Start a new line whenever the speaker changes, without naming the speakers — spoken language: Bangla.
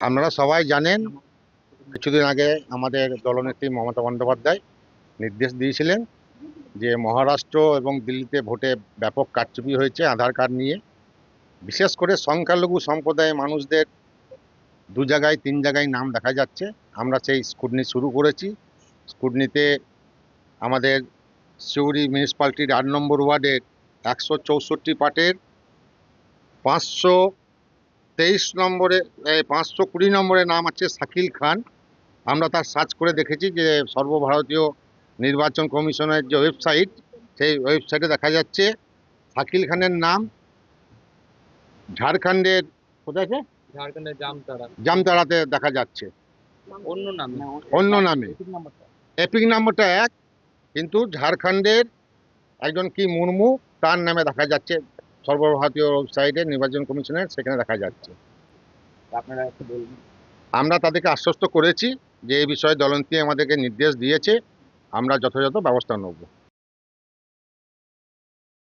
আপনারা সবাই জানেন, কিছুদিন আগে আমাদের দলনেত্রী মমতা বন্দ্যোপাধ্যায় নির্দেশ দিয়েছিলেন যে মহারাষ্ট্র এবং দিল্লিতে ভোটে ব্যাপক কারচুপি হয়েছে আধার কার্ড নিয়ে। বিশেষ করে সংখ্যালঘু সম্প্রদায়ের মানুষদের দু জায়গায়, তিন জায়গায় নাম দেখা যাচ্ছে। আমরা সেই স্কুটনি শুরু করেছি। স্কুটনিতে আমাদের সিউড়ি মিউনিসিপ্যালিটির আট নম্বর ওয়ার্ডের একশো চৌষট্টি পার্টের পাঁচশো তেইশ নম্বরে পাঁচশো কুড়ি নম্বরে নাম আছে শাকিল খান। আমরা তার সার্চ করে দেখেছি যে সর্বভারতীয় নির্বাচন কমিশনের যে ওয়েবসাইট সেই ওয়েবসাইটে দেখা যাচ্ছে শাকিল খানের নাম। ঝাড়খণ্ডের কোথায় আছে?
ঝাড়খণ্ডের জামতারা
জামতারাতে দেখা যাচ্ছে।
অন্য নাম।
অন্য নামে। এপিক নম্বরটা এক কিন্তু ঝাড়খণ্ডের একজন কি মুর্মু তার নামে দেখা যাচ্ছে। সর্বভারতীয় ওয়েবসাইটে নির্বাচন কমিশনের সেখানে দেখা যাচ্ছে।
আপনারা একটু বলবেন
আমরা তাদেরকে আশ্বস্ত করেছি যে এই বিষয়ে দলনীতি আমাদেরকে নির্দেশ দিয়েছে আমরা যথাযথ ব্যবস্থা নেব।